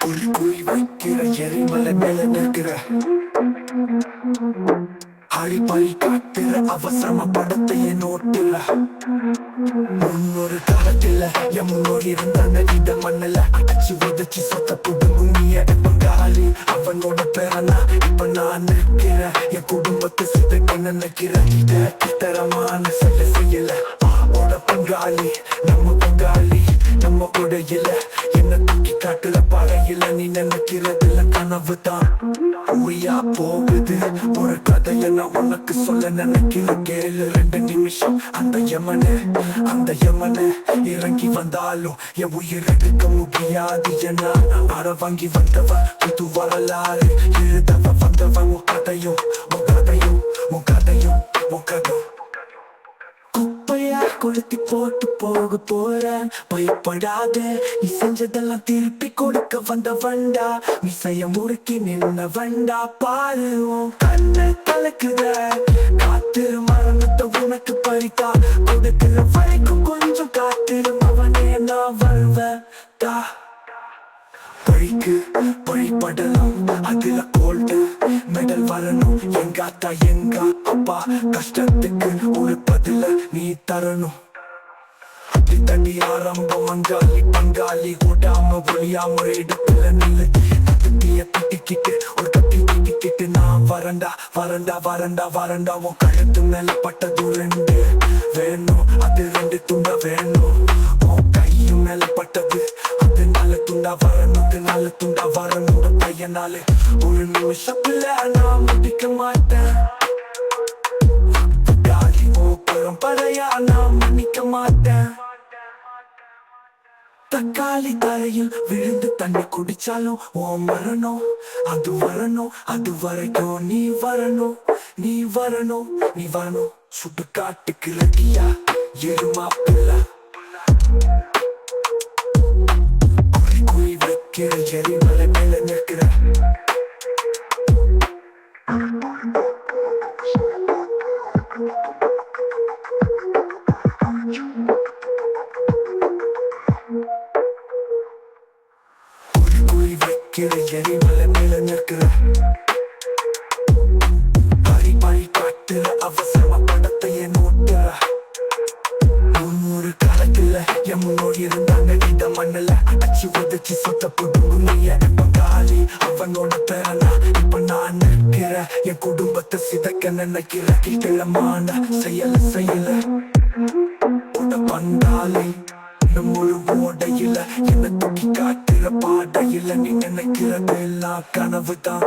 புலி குழி வைக்கிற எரிமலை மேல நிற்கிற அழி பழி காட்டுற அவசரம படத்தையே நோட்டுல முன்னொரு காலத்துல என் முன்னோடி இருந்த இந்த மண்ணில அடிச்சு விதைச்சு சொத்த புது முன்னிய பங்காளி அவனோட பேரனா இப்ப நான் நிற்கிறேன். என் குடும்பத்தை சிதைக்க நினைக்கிறேன் தரமான சண்டை செய்யல பங்காளி நம்ம பங்காளி நம்ம கூட இல்ல என்ன தூக்கி காட்டுற பழையில நீ நினைக்கிறதுல கனவு தான் பொய்யா போகுது ஒரு கதைய நான் உனக்கு சொல்ல நினைக்கிற கேளு ரெண்டு நிமிஷம். அந்த யமனு அந்த யமனு இறங்கி வந்தாலும் என் உயிர் எடுக்க முடியாது என அற வாங்கி வந்தவன் புது வரலாறு. எழுதவ வந்தவன் உன் கதையும் உன் கதையும் குப்பையா போட்டு போக போறேன் பயப்படாத நீ செஞ்சதெல்லாம் திருப்பி கொடுக்க வந்த வண்டா. நீ செய்ய முறுக்கி நின்ன வண்டா பாரு கண்ணு கலக்குத காத்து மரணத்தை உனக்கு பறித்தா. கொடுக்கிற வரைக்கும் கொஞ்சம் காத்திரு அவனே நான் வருவேன் தா பழிக்கு பழிப்படலாம் அதுல கோல்டு மெடல் வரணும். எங்க அத்தா எங்க அப்பா கஷ்டத்துக்கு ஒரு பதில நீ தரணும். அடி தண்ணி ஆரம்பம் மங்காளி பங்காளி ஓடாம ஒளியாம எடுப்புல நில்லு. தட்டிய தட்டிக்கிட்டு ஒரு கட்டி தட்டிக்கிட்டு நான் வரண்டா வரண்டா வரண்டா வரண்டா உன் கழுத்து மேல பட்டது ரெண்டு. வேணும் அது ரெண்டு துண்டா வேணும். உன் கையும் மேல பட்டது அது நல்ல துண்டா வரணும் நல்ல துண்டா வரணும். பையனாலே ஒரு நிமிஷத்துல நான் முடிக்க மாட்டேன். பரம்பரையா நான் மன்னிக்க மாட்டேன். தக்காளி தலையில் விழுந்து தண்ணி குடிச்சாலும் ஓ மரணம். அது வரணும். அது வரைக்கும் நீ வரணும். நீ வரணும். நீ வரணும். சுட்டு காட்டுக்கு ரெடியா? எருமா பிள்ளை குறி குறி வைக்கிற எரிமலை மேல நிற்கிற. குறி வைக்கிற எரிமலை மேல நிற்கிற பறி பறி காட்டுற அவசரமா படத்தையே நோட்டுற முன்னூறு காலத்துல என் முன்னோடி இருந்தாங்க இந்த மண்ணில் அச்சு உதச்சு சொத்த புதுமைய பங்காளி அவனோட பேரனா இப்ப நான் நிற்கிற என் குடும்பத்தை சிதைக்க நினைக்கிற கிட்டமான செயல செயல உட பந்தாளி இன்னும் ஒரு ஓடையில. என்ன தூக்கி காட்டுற பாடையில நீ நினைக்கிறது எல்லாம் கனவுதான்.